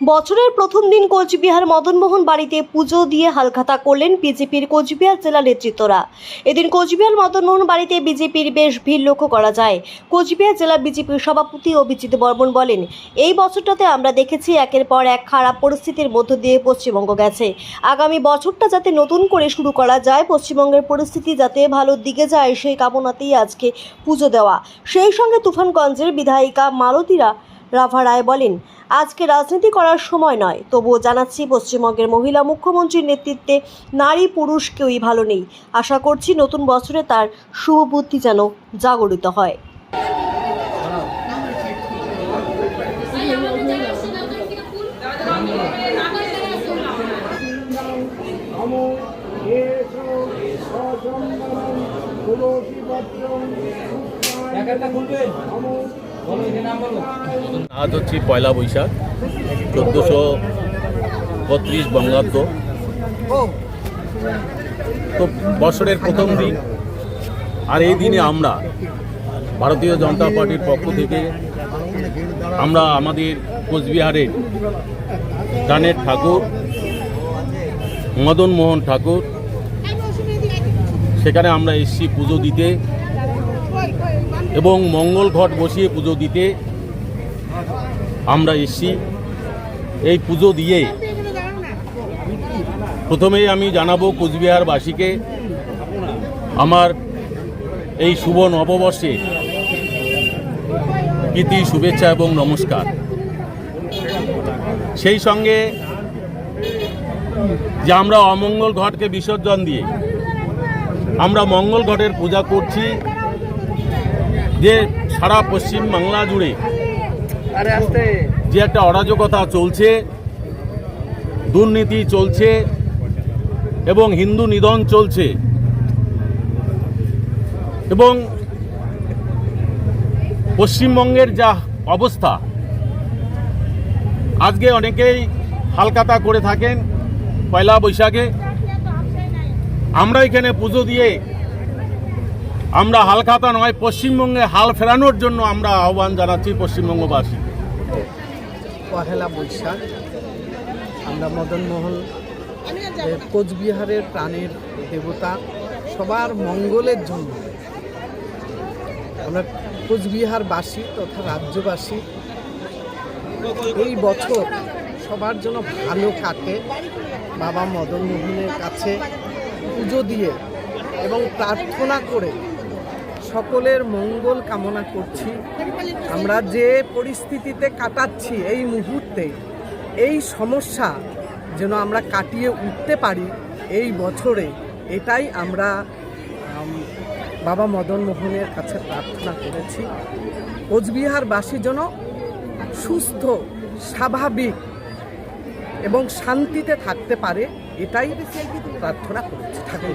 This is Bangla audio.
বছরের প্রথম দিন কোচবিহার মদনমোহন বাড়িতে পুজো দিয়ে হালখাতা করলেন বিজেপির কোচবিহার জেলা নেতৃত্বরা। এদিন কোচবিহার মদনমোহন বাড়িতে বিজেপির বেশ ভিড় লক্ষ্য করা যায়। কোচবিহার জেলা বিজেপির সভাপতি অভিজিৎ বর্মন বলেন, এই বছরটাতে আমরা দেখেছি একের পর এক খারাপ পরিস্থিতির মধ্য দিয়ে পশ্চিমবঙ্গ গেছে। আগামী বছরটা যাতে নতুন করে শুরু করা যায়, পশ্চিমবঙ্গের পরিস্থিতি যাতে ভালোর দিকে যায়, সেই কামনাতেই আজকে পুজো দেওয়া। সেই সঙ্গে তুফানগঞ্জের বিধায়িকা মালতীরা রাভা রায় বলেন আজকে রাজনীতি করার সময় নয়। তবুও জানাচ্ছি, পশ্চিমবঙ্গের মহিলা মুখ্যমন্ত্রীর নেতৃত্বে নারী পুরুষ কেউই ভালো নেই। আশা করছি নতুন বছরে তার শুভ বুদ্ধি যেন জাগরিত হয়। আজ হচ্ছে পয়লা বৈশাখ, চোদ্দোশো বত্রিশ বঙ্গাব্দ। তো বছরের প্রথম দিন, আর এই দিনে আমরা ভারতীয় জনতা পার্টির পক্ষ থেকে আমরা আমাদের কোচবিহারের প্রাণের ঠাকুর মদন মোহন ঠাকুর, সেখানে আমরা এসছি পুজো দিতে। এবং মঙ্গল ঘট বসিয়ে পুজো দিতে আমরা এসছি। এই পুজো দিয়ে প্রথমেই আমি জানাব কোচবিহারবাসীকে, আমার এই শুভ নববর্ষে প্রীতি, শুভেচ্ছা এবং নমস্কার। সেই সঙ্গে যে আমরা অমঙ্গল ঘটকে বিসর্জন দিয়ে আমরা মঙ্গল ঘটের পূজা করছি। যে সারা পশ্চিম বাংলা জুড়ে যে একটা অরাজকতা চলছে দুর্নীতি চলছে এবং হিন্দু নিধন চলছে। এবং পশ্চিমবঙ্গের যা অবস্থা আজকে অনেকেই হালকাতা করে থাকেন পয়লা বৈশাখে। আমরা এখানে পুজো দিয়ে আমরা হালখাতা নয়, পশ্চিমবঙ্গে হাল ফেরানোর জন্য আমরা আহ্বান জানাচ্ছি পশ্চিমবঙ্গবাসী পহেলা বৈশাখ, আমরা মদনমোহন কোচবিহারের প্রাণের দেবতা, সবার মঙ্গলের জন্য। আমরা কোচবিহারবাসী তথা রাজ্যবাসী, এই বছর সবার জন্য ভালো কাটে বাবা মদনমোহনের কাছে পুজো দিয়ে এবং প্রার্থনা করে সকলের মঙ্গল কামনা করছি। আমরা যে পরিস্থিতিতে কাটাচ্ছি এই মুহূর্তে, এই সমস্যা যেন আমরা কাটিয়ে উঠতে পারি এই বছরে, এটাই আমরা বাবা মদন মোহনের কাছে প্রার্থনা করেছি। কোচবিহারবাসী যেন সুস্থ, স্বাভাবিক এবং শান্তিতে থাকতে পারে, এটাই প্রার্থনা করেছি। ঠাকুর